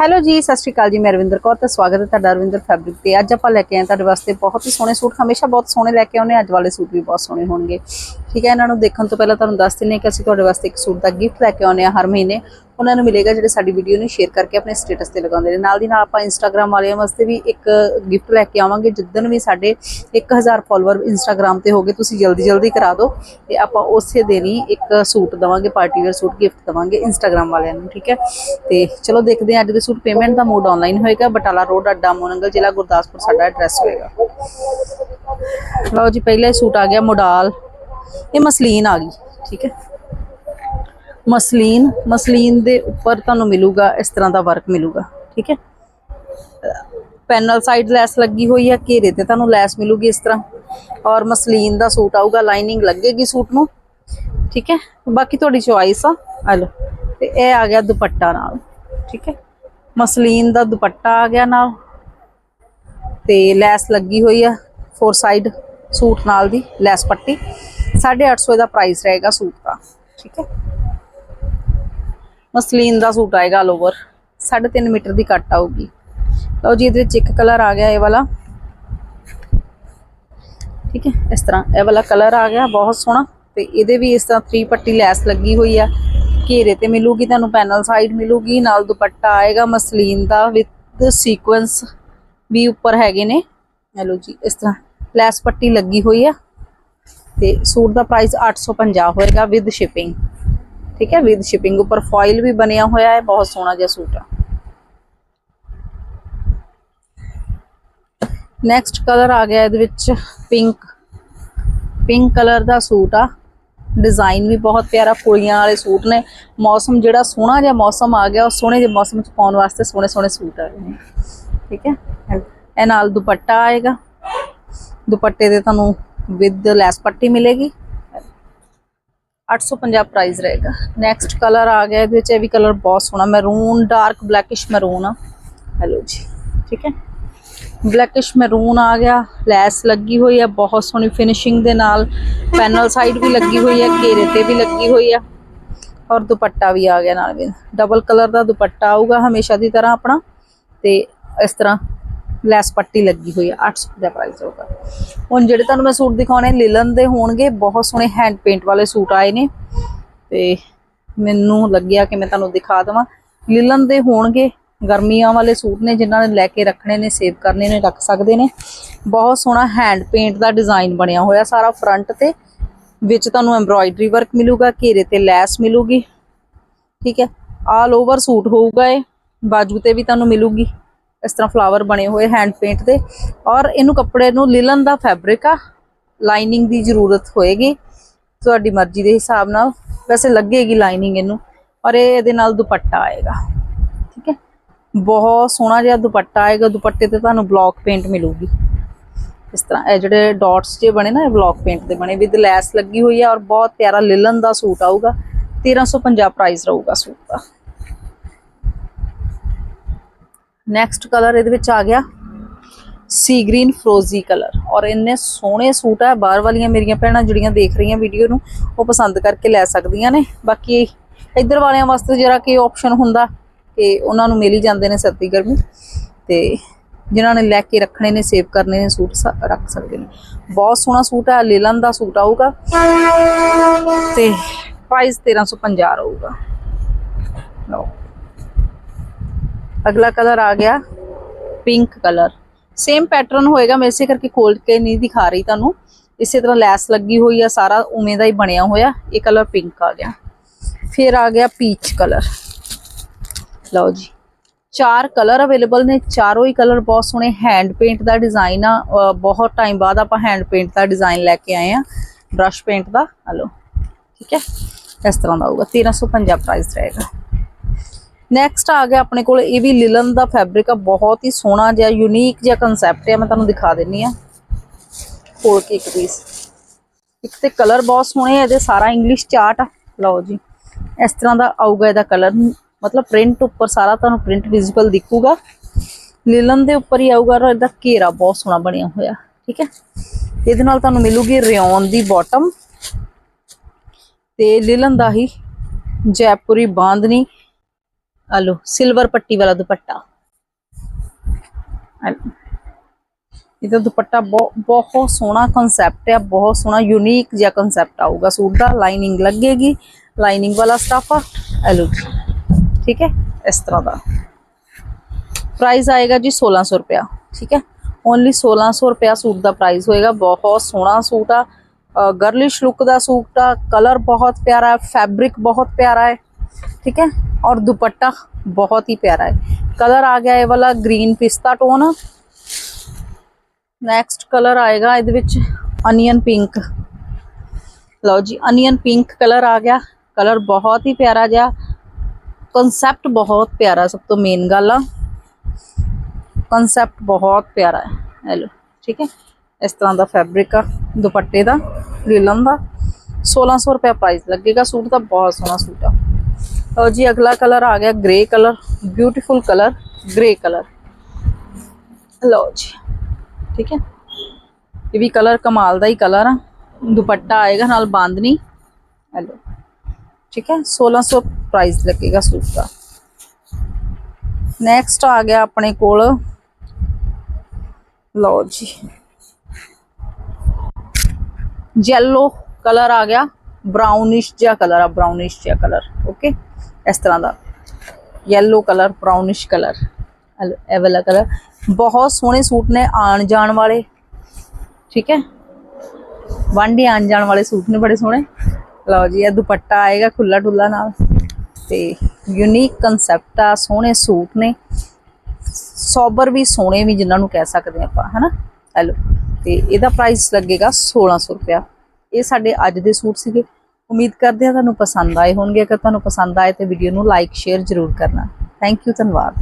Hello ਜੀ ਸਤਿ ਸ਼੍ਰੀ ਅਕਾਲ ਜੀ ਮੈਂ ਰਵਿੰਦਰ ਕੌਰ ਤੇ ਸਵਾਗਤ ਹੈ ਤੁਹਾਡਾ ਰਵਿੰਦਰ ਫੈਬਰਿਕ ਤੇ। ਅੱਜ ਆਪਾਂ ਲੈ ਕੇ ਆਏ ਤੁਹਾਡੇ ਵਾਸਤੇ ਬਹੁਤ ਹੀ ਸੋਹਣੇ ਸੂਟ ਹਮੇਸ਼ਾ ਬਹੁਤ ਸੋਹਣੇ ਲੈ ਕੇ ਆਉਂਦੇ ਹਾਂ, ਅੱਜ ਵਾਲੇ ਸੂਟ ਵੀ ਬਹੁਤ ਸੋਹਣੇ ਹੋਣਗੇ। ਠੀਕ ਹੈ ਇਹਨਾਂ ਨੂੰ ਦੇਖਣ ਤੋਂ ਪਹਿਲਾਂ ਤੁਹਾਨੂੰ ਦੱਸ ਦਿੰਦੇ ਕਿ ਅਸੀਂ ਤੁਹਾਡੇ ਵਾਸਤੇ ਇੱਕ ਸੂਟ ਦਾ ਗਿਫਟ ਲੈ ਕੇ ਆਉਂਦੇ ਹਾਂ ਹਰ ਮਹੀਨੇ। ਉਹਨਾਂ ਨੂੰ ਮਿਲੇਗਾ ਜਿਹੜੇ ਸਾਡੀ ਵੀਡੀਓ ਨੂੰ ਸ਼ੇਅਰ ਕਰਕੇ ਆਪਣੇ ਸਟੇਟਸ ਤੇ ਲਗਾਉਂਦੇ ਨੇ। ਨਾਲ ਦੀ ਨਾਲ ਆਪਾਂ ਇੰਸਟਾਗ੍ਰam ਵਾਲਿਆਂ ਵਾਸਤੇ ਵੀ ਇੱਕ ਗਿਫਟ ਲੈ ਕੇ ਆਵਾਂਗੇ। ਜਿੱਦਣ ਵੀ ਸਾਡੇ 1000 ਫਾਲੋਅਰ ਇੰਸਟਾਗ੍ਰam ਤੇ ਹੋਗੇ, ਤੁਸੀਂ ਜਲਦੀ ਜਲਦੀ ਕਰਾ ਦਿਓ ਤੇ ਆਪਾਂ ਉਸੇ ਦਿਨ ਹੀ ਇੱਕ ਸੂਟ ਦਵਾਂਗੇ ਪਾਰਟੀ ਵੇਅਰ ਸੂਟ ਗਿਫਟ ਦਵਾਂਗੇ ਇੰਸਟਾਗ੍ਰam ਵਾਲਿਆਂ ਨੂੰ, ਠੀਕ ਹੈ? ਤੇ ਚਲੋ ਦੇਖਦੇ ਹਾਂ, ਅੱਜ ਦੇ ਸੂਟ ਪੇਮੈਂਟ ਦਾ ਮੋਡ ਆਨਲਾਈਨ ਹੋਏਗਾ। ਬਟਾਲਾ ਰੋਡ ਅੱਡਾ, ਮੋਨੰਗਲ ਜ਼ਿਲ੍ਹਾ, ਗੁਰਦਾਸਪੁਰ ਸਾਡਾ ਐਡਰੈਸ ਹੋਏਗਾ। ਲਓ ਜੀ, ਪਹਿਲਾ ਹੀ ਸੂਟ ਆ ਗਿਆ ਮੋਡਾਲ। ਇਹ ਮਸਲੀਨ ਆ ਗਈ, ਠੀਕ ਹੈ? ਮਸਲੀਨ ਮਸਲੀਨ ਦੇ ਉੱਪਰ ਤੁਹਾਨੂੰ ਮਿਲੂਗਾ, ਇਸ ਤਰ੍ਹਾਂ ਦਾ ਵਰਕ ਮਿਲੂਗਾ, ਠੀਕ ਹੈ? ਪੈਨਲ ਸਾਈਡ ਲੈਸ ਲੱਗੀ ਹੋਈ ਹੈ, ਘੇਰੇ ਤੇ ਤੁਹਾਨੂੰ ਲੈਸ ਮਿਲੂਗੀ ਇਸ ਤਰ੍ਹਾਂ। ਔਰ ਮਸਲੀਨ ਦਾ ਸੂਟ ਆਊਗਾ ਲਾਈਨਿੰਗ ਲੱਗੇਗੀ ਸੂਟ ਨੂੰ, ਠੀਕ ਹੈ? ਬਾਕੀ ਤੁਹਾਡੀ ਚੁਆਇਸ ਆ ਆ ਲਓ। ਤੇ ਇਹ ਆ ਗਿਆ ਦੁਪੱਟਾ ਨਾਲ, ਠੀਕ ਹੈ? ਮਸਲੀਨ ਦਾ ਦੁਪੱਟਾ ਆ ਗਿਆ ਨਾਲ, ਤੇ ਲੈਸ ਲੱਗੀ ਹੋਈ ਆ ਫੋਰ ਸਾਈਡ ਸੂਟ ਨਾਲ ਦੀ, ਲੈਸ ਪੱਟੀ। 850 ਦਾ ਪ੍ਰਾਈਸ ਰਹੇਗਾ ਸੂਟ ਦਾ, ਠੀਕ ਹੈ? ਮਸਲੀਨ ਦਾ ਸੂਟ ਆਏਗਾ ਆਲ ਓਵਰ 3.5 ਮੀਟਰ ਦੀ ਕੱਟ ਆਊਗੀ। ਲਓ ਜੀ, ਇਹਦੇ ਵਿੱਚ ਇੱਕ ਕਲਰ ਆ ਗਿਆ ਇਹ ਵਾਲਾ। ਠੀਕ ਹੈ, ਇਸ ਤਰ੍ਹਾਂ ਇਹ ਵਾਲਾ ਕਲਰ ਆ ਗਿਆ, ਬਹੁਤ ਸੋਹਣਾ। ਤੇ ਇਹਦੇ ਵੀ ਇਸ ਤਰ੍ਹਾਂ 3 ਪੱਟੀ ਲੈਸ ਲੱਗੀ ਹੋਈ ਆ। ਘੇਰੇ ਤੇ ਮਿਲੂਗੀ ਤੁਹਾਨੂੰ ਪੈਨਲ ਸਾਈਡ ਮਿਲੂਗੀ, ਨਾਲ ਦੁਪੱਟਾ ਆਏਗਾ ਮਸਲੀਨ ਦਾ ਵਿਦ ਸੀਕੁਐਂਸ ਵੀ ਉੱਪਰ ਹੈਗੇ ਨੇ। ਇਹ ਲਓ ਜੀ, ਇਸ ਤਰ੍ਹਾਂ ਲੈਸ ਪੱਟੀ ਲੱਗੀ ਹੋਈ ਆ। ਤੇ ਸੂਟ ਦਾ ਪ੍ਰਾਈਸ 850 ਹੋਏਗਾ ਵਿਦ ਸ਼ਿਪਿੰਗ ਠੀਕ ਹੈ ਵਿਦ ਸ਼ਿਪਿੰਗ ਉੱਪਰ ਫੋਇਲ ਵੀ ਬਣਿਆ ਹੋਇਆ ਹੈ, ਬਹੁਤ ਸੋਹਣਾ ਜਿਹਾ ਸੂਟ ਆ। ਨੈਕਸਟ ਕਲਰ ਆ ਗਿਆ ਇਹਦੇ ਵਿੱਚ ਪਿੰਕ ਪਿੰਕ ਕਲਰ ਦਾ ਸੂਟ ਆ। ਡਿਜ਼ਾਈਨ ਵੀ ਬਹੁਤ ਪਿਆਰਾ ਫੁੱਲੀਆਂ ਵਾਲੇ ਸੂਟ ਨੇ। ਮੌਸਮ ਜਿਹੜਾ ਸੋਹਣਾ ਜਿਹਾ ਮੌਸਮ ਆ ਗਿਆ, ਉਹ ਸੋਹਣੇ ਜਿਹੇ ਮੌਸਮ ਚ ਪਾਉਣ ਵਾਸਤੇ ਸੋਹਣੇ ਸੋਹਣੇ ਸੂਟ ਆ ਗਏ ਨੇ। ਠੀਕ ਹੈ, ਇਹ ਨਾਲ ਦੁਪੱਟਾ ਆਏਗਾ। ਦੁਪੱਟੇ ਦੇ ਤੁਹਾਨੂੰ ਵਿਦ ਲੈਸ ਪੱਟੀ ਮਿਲੇਗੀ। 850 ਪ੍ਰਾਈਸ ਰਹੇਗਾ। ਨੈਕਸਟ ਕਲਰ ਆ ਗਿਆ, ਇਹਦੇ ਵਿੱਚ ਇਹ ਵੀ ਕਲਰ ਬਹੁਤ ਸੋਹਣਾ ਮੈਰੂਨ ਡਾਰਕ ਬਲੈਕਿਸ਼ ਮੈਰੂਨ ਆ। ਹੈਲੋ ਜੀ, ਠੀਕ ਹੈ? ਬਲੈਕਿਸ਼ ਮੈਰੂਨ ਆ ਗਿਆ, ਲੈਸ ਲੱਗੀ ਹੋਈ ਹੈ ਬਹੁਤ ਸੋਹਣੀ ਫਿਨਿਸ਼ਿੰਗ ਦੇ ਨਾਲ। ਪੈਨਲ ਸਾਈਡ ਵੀ ਲੱਗੀ ਹੋਈ ਹੈ ਘੇਰੇ ਤੇ ਵੀ ਲੱਗੀ ਹੋਈ ਆ। ਔਰ ਦੁਪੱਟਾ ਵੀ ਆ ਗਿਆ ਨਾਲ ਵੀ। ਡਬਲ ਕਲਰ ਦਾ ਦੁਪੱਟਾ ਆਊਗਾ ਹਮੇਸ਼ਾ ਦੀ ਤਰ੍ਹਾਂ ਆਪਣਾ। ਤੇ ਇਸ ਤਰ੍ਹਾਂ ਲੈਸ ਪੱਟੀ ਲੱਗੀ ਹੋਈ ਹੈ 800 ਦਾ ਪ੍ਰਾਈਸ ਹੋਊਗਾ। ਹੁਣ ਜਿਹੜੇ ਤੁਹਾਨੂੰ ਮੈਂ ਸੂਟ ਦਿਖਾਉਣੇ, ਲਿਲਨ ਦੇ ਹੋਣਗੇ, ਬਹੁਤ ਸੋਹਣੇ ਹੈਂਡ ਪੇਂਟ ਵਾਲੇ ਸੂਟ ਆਏ ਨੇ। ਤੇ ਮੈਨੂੰ ਲੱਗਿਆ ਕਿ ਮੈਂ ਤੁਹਾਨੂੰ ਦਿਖਾ ਦਵਾਂ। ਲਿਲਨ ਦੇ ਹੋਣਗੇ, ਗਰਮੀਆਂ ਵਾਲੇ ਸੂਟ ਨੇ, ਜਿਨ੍ਹਾਂ ਨੇ ਲੈ ਕੇ ਰੱਖਣੇ ਨੇ, ਸੇਵ ਕਰਨੇ ਨੇ, ਰੱਖ ਸਕਦੇ ਨੇ। ਬਹੁਤ ਸੋਹਣਾ ਹੈਂਡ ਪੇਂਟ ਦਾ ਡਿਜ਼ਾਈਨ ਬਣਿਆ ਹੋਇਆ ਸਾਰਾ ਫਰੰਟ ਤੇ, ਵਿੱਚ ਤੁਹਾਨੂੰ ਐਮਬ੍ਰੋਇਡਰੀ ਵਰਕ ਮਿਲੂਗਾ, ਘੇਰੇ ਤੇ ਲੈਸ ਮਿਲੂਗੀ। ਠੀਕ ਹੈ ਆਲ ਓਵਰ ਸੂਟ ਹੋਊਗਾ ਇਹ, ਬਾਜੂ ਤੇ ਵੀ ਤੁਹਾਨੂੰ ਮਿਲੂਗੀ। ਇਸ ਤਰ੍ਹਾਂ ਫਲਾਵਰ ਬਣੇ ਹੋਏ ਹੈਂਡ ਪੇਂਟ ਦੇ। ਔਰ ਇਹਨੂੰ ਕੱਪੜੇ ਨੂੰ ਲਿਲਨ ਦਾ ਫੈਬਰਿਕ ਆ। ਲਾਈਨਿੰਗ ਦੀ ਜ਼ਰੂਰਤ ਹੋਏਗੀ। ਤੁਹਾਡੀ ਮਰਜ਼ੀ ਦੇ ਹਿਸਾਬ ਨਾਲ। ਵੈਸੇ ਲੱਗੇਗੀ ਲਾਈਨਿੰਗ ਇਹਨੂੰ। ਔਰ ਇਹ ਇਹਦੇ ਨਾਲ ਦੁਪੱਟਾ ਆਏਗਾ। ਠੀਕ ਹੈ? ਬਹੁਤ ਸੋਹਣਾ ਜਿਹਾ ਦੁਪੱਟਾ ਆਏਗਾ। ਦੁਪੱਟੇ ਤੇ ਤੁਹਾਨੂੰ ਬਲੌਕ ਪੇਂਟ ਮਿਲੂਗੀ। ਇਸ ਤਰ੍ਹਾਂ ਇਹ ਜਿਹੜੇ ਡਾਟਸ ਜੇ ਬਣੇ ਨਾ, ਇਹ ਬਲੌਕ ਪੇਂਟ ਦੇ ਬਣੇ। ਵਿਦ ਲੈਸ ਲੱਗੀ ਹੋਈ ਹੈ ਔਰ ਬਹੁਤ ਪਿਆਰਾ ਲਿਲਨ ਦਾ ਸੂਟ ਆਊਗਾ। 1350 ਪ੍ਰਾਈਸ ਰਹੂਗਾ ਸੂਟ ਦਾ। ਨੈਕਸਟ ਕਲਰ ਇਹਦੇ ਵਿੱਚ ਆ ਗਿਆ ਸੀ ਗ੍ਰੀਨ ਫਰੋਜ਼ੀ ਕਲਰ ਔਰ ਇੰਨੇ ਸੋਹਣੇ ਸੂਟ ਆ, ਬਾਹਰ ਵਾਲੀਆਂ ਮੇਰੀਆਂ ਭੈਣਾਂ ਜਿਹੜੀਆਂ ਦੇਖ ਰਹੀਆਂ ਵੀਡੀਓ ਨੂੰ, ਉਹ ਪਸੰਦ ਕਰਕੇ ਲੈ ਸਕਦੀਆਂ ਨੇ। ਬਾਕੀ ਇੱਧਰ ਵਾਲਿਆਂ ਵਾਸਤੇ ਜਿਹੜਾ ਕਿ ਆਪਸ਼ਨ ਹੁੰਦਾ ਕਿ ਉਹਨਾਂ ਨੂੰ ਮਿਲ ਹੀ ਜਾਂਦੇ ਨੇ ਸਰਦੀ ਗਰਮੀ ਤੇ ਜਿਨ੍ਹਾਂ ਨੇ ਲੈ ਕੇ ਰੱਖਣੇ ਨੇ ਸੇਵ ਕਰਨੇ ਨੇ ਸੂਟ ਸ- ਰੱਖ ਸਕਦੇ ਨੇ। ਬਹੁਤ ਸੋਹਣਾ ਸੂਟ ਹੈ ਲੇਲਨ ਦਾ ਸੂਟ ਆਊਗਾ ਤੇ ਪ੍ਰਾਈਸ 1350 ਰਹੂਗਾ ਲਓ। ਅਗਲਾ ਕਲਰ ਆ ਗਿਆ ਪਿੰਕ ਕਲਰ। ਸੇਮ ਪੈਟਰਨ ਹੋਏਗਾ, ਮੈਂ ਇਸੇ ਕਰਕੇ ਖੋਲ ਕੇ ਨਹੀਂ ਦਿਖਾ ਰਹੀ ਤੁਹਾਨੂੰ। ਇਸੇ ਤਰ੍ਹਾਂ ਲੈਸ ਲੱਗੀ ਹੋਈ ਆ, ਸਾਰਾ ਉਵੇਂ ਦਾ ਹੀ ਬਣਿਆ ਹੋਇਆ। ਇਹ ਕਲਰ ਪਿੰਕ ਆ ਗਿਆ। ਫਿਰ ਆ ਗਿਆ ਪੀਚ ਕਲਰ। ਲਓ ਜੀ। ਚਾਰ ਕਲਰ ਅਵੇਲੇਬਲ ਨੇ, ਚਾਰੋਂ ਹੀ ਕਲਰ ਬਹੁਤ ਸੋਹਣੇ। ਹੈਂਡ ਪੇਂਟ ਦਾ ਡਿਜ਼ਾਈਨ ਆ। ਬਹੁਤ ਟਾਈਮ ਬਾਅਦ ਆਪਾਂ ਹੈਂਡ ਪੇਂਟ ਦਾ ਡਿਜ਼ਾਈਨ ਲੈ ਕੇ ਆਏ ਆ। ਬ੍ਰਸ਼ ਪੇਂਟ ਦਾ। ਹਲੋ ਠੀਕ ਹੈ? ਇਸ ਤਰ੍ਹਾਂ ਦਾ ਹੋਊਗਾ। 1350 ਪ੍ਰਾਈਸ ਰਹੇਗਾ। ਨੈਕਸਟ ਆ ਗਿਆ ਆਪਣੇ ਕੋਲ, ਇਹ ਵੀ ਲਿਲਨ ਦਾ ਫੈਬਰਿਕ ਆ, ਬਹੁਤ ਹੀ ਸੋਹਣਾ ਜਿਹਾ ਯੂਨੀਕ ਜਿਹਾ ਕਨਸੈਪਟ ਹੈ ਮੈਂ ਤੁਹਾਨੂੰ ਦਿਖਾ ਦਿੰਨੀ ਆ ਖੋਲ ਕੇ ਇੱਕ ਪੀਸ ਇੱਕ ਤੇ ਕਲਰ ਬਹੁਤ ਸੋਹਣੇ ਆ, ਇਹਦੇ ਸਾਰਾ ਇੰਗਲਿਸ਼ ਚਾਰਟ ਆ। ਲਓ ਜੀ, ਇਸ ਤਰ੍ਹਾਂ ਦਾ ਆਊਗਾ ਇਹਦਾ ਕਲਰ ਮਤਲਬ ਪ੍ਰਿੰਟ ਉੱਪਰ ਸਾਰਾ ਤੁਹਾਨੂੰ ਪ੍ਰਿੰਟ ਵਿਜ਼ੀਬਲ ਦਿਖੂਗਾ। ਲਿਲਨ ਦੇ ਉੱਪਰ ਹੀ ਆਊਗਾ ਔਰ ਇਹਦਾ ਘੇਰਾ ਬਹੁਤ ਸੋਹਣਾ ਬਣਿਆ ਹੋਇਆ, ਠੀਕ ਹੈ? ਇਹਦੇ ਨਾਲ ਤੁਹਾਨੂੰ ਮਿਲੂਗੀ ਰਿਓਨ ਦੀ ਬਾਟਮ ਤੇ ਲਿਲਨ ਦਾ ਹੀ ਜੈਪੁਰੀ ਬਾਂਦਨੀ ਆ ਲੋ ਸਿਲਵਰ ਪੱਟੀ ਵਾਲਾ ਦੁਪੱਟਾ ਆ ਲਓ। ਇਹਦਾ ਦੁਪੱਟਾ ਬਹੁਤ ਬਹੁਤ ਸੋਹਣਾ ਕਨਸੈਪਟ ਹੈ ਬਹੁਤ ਸੋਹਣਾ ਯੂਨੀਕ ਜਿਹਾ ਕਨਸੈਪਟ ਆਊਗਾ ਸੂਟ ਦਾ ਲਾਈਨਿੰਗ ਲੱਗੇਗੀ ਲਾਈਨਿੰਗ ਵਾਲਾ ਸਟਾਫ ਆ ਇਹ ਲਓ ਜੀ ਠੀਕ ਹੈ ਇਸ ਤਰ੍ਹਾਂ ਦਾ ਪ੍ਰਾਈਸ ਆਏਗਾ ਜੀ 1600 ਰੁਪਇਆ ਠੀਕ ਹੈ ਓਨਲੀ 1600 ਰੁਪਇਆ ਸੂਟ ਦਾ ਪ੍ਰਾਈਸ ਹੋਏਗਾ ਬਹੁਤ ਸੋਹਣਾ ਸੂਟ ਆ ਗਰਲਿਸ਼ ਲੁੱਕ ਦਾ ਸੂਟ ਆ ਕਲਰ ਬਹੁਤ ਪਿਆਰਾ ਹੈ ਫੈਬਰਿਕ ਬਹੁਤ ਪਿਆਰਾ ਹੈ ਠੀਕ ਹੈ ਔਰ ਦੁਪੱਟਾ ਬਹੁਤ ਹੀ ਪਿਆਰਾ ਹੈ ਕਲਰ ਆ ਗਿਆ ਇਹ ਵਾਲਾ ਗ੍ਰੀਨ ਪਿਸਤਾ ਟੋਨ ਨੈਕਸਟ ਕਲਰ ਆਏਗਾ ਇਹਦੇ ਵਿੱਚ ਅਨੀਅਨ ਪਿੰਕ ਲਓ ਜੀ ਅਨੀਅਨ ਪਿੰਕ ਕਲਰ ਆ ਗਿਆ ਕਲਰ ਬਹੁਤ ਹੀ ਪਿਆਰਾ ਜਿਹਾ ਕਨਸੈਪਟ ਬਹੁਤ ਪਿਆਰਾ ਸਭ ਤੋਂ ਮੇਨ ਗੱਲ ਆ ਕਨਸੈਪਟ ਬਹੁਤ ਪਿਆਰਾ ਹੈ ਇਹ ਲਓ ਠੀਕ ਹੈ ਇਸ ਤਰ੍ਹਾਂ ਦਾ ਫੈਬਰਿਕ ਆ ਦੁਪੱਟੇ ਦਾ ਲੀਲਨ ਦਾ 1600 ਰੁਪਏ ਪ੍ਰਾਈਸ ਲੱਗੇਗਾ ਸੂਟ ਦਾ ਬਹੁਤ ਸੋਹਣਾ ਸੂਟ ਆ ਲਓ ਜੀ, ਅਗਲਾ ਕਲਰ ਆ ਗਿਆ grey colour beautiful colour, grey colour. ਲਓ ਜੀ, ਠੀਕ ਹੈ? ਇਹ ਵੀ ਕਲਰ ਕਮਾਲ ਦਾ ਹੀ ਕਲਰ ਆ। ਦੁਪੱਟਾ ਆਏਗਾ, ਨਾਲ ਬਾਂਦਨੀ ਇਹ ਠੀਕ ਹੈ? 1600 ਪ੍ਰਾਈਸ ਲੱਗੇਗਾ ਸੂਟ ਦਾ। ਨੈਕਸਟ ਆ ਗਿਆ ਆਪਣੇ ਕੋਲ। ਲਓ ਜੀ। ਯੈਲੋ ਕਲਰ ਆ ਗਿਆ। ਬ੍ਰਾਊਨਿਸ਼ ਜਿਹਾ ਕਲਰ ਆ ਬ੍ਰਾਊਨਿਸ਼ ਜਿਹਾ ਕਲਰ ਓਕੇ ਇਸ ਤਰ੍ਹਾਂ ਦਾ। ਯੈਲੋ ਕਲਰ ਬ੍ਰਾਊਨਿਸ਼ ਕਲਰ ਇਹ ਵਾਲਾ ਕਲਰ ਬਹੁਤ ਸੋਹਣੇ ਸੂਟ ਨੇ ਆਣ ਜਾਣ ਵਾਲੇ। ਠੀਕ ਹੈ? ਵਾਂਡੇ ਆਣ ਜਾਣ ਵਾਲੇ ਸੂਟ ਨੇ ਬੜੇ ਸੋਹਣੇ। ਲਓ ਜੀ, ਇਹ ਦੁਪੱਟਾ ਆਏਗਾ ਖੁੱਲਾ ਡੁੱਲਾ ਨਾਲ। ਤੇ ਯੂਨੀਕ ਕਨਸੈਪਟ ਆ, ਸੋਹਣੇ ਸੂਟ ਨੇ। ਸੋਬਰ ਵੀ ਸੋਹਣੇ ਵੀ ਜਿਨ੍ਹਾਂ ਨੂੰ ਕਹਿ ਸਕਦੇ ਹਾਂ ਆਪਾਂ, ਹਨਾ? ਹੈਲੋ, ਤੇ ਇਹਦਾ ਪ੍ਰਾਈਸ ਲੱਗੇਗਾ 1600 ਰੁਪਇਆ। ਇਹ ਸਾਡੇ ਅੱਜ ਦੇ ਸੂਟ ਸੀਗੇ। ਉਮੀਦ ਕਰਦੇ ਹਾਂ ਤੁਹਾਨੂੰ ਪਸੰਦ ਆਏ ਹੋਣਗੇ। ਅਗਰ ਤੁਹਾਨੂੰ ਪਸੰਦ ਆਏ ਤੇ ਵੀਡੀਓ ਨੂੰ ਲਾਈਕ ਸ਼ੇਅਰ ਜ਼ਰੂਰ ਕਰਨਾ। ਥੈਂਕ ਯੂ ਧੰਨਵਾਦ।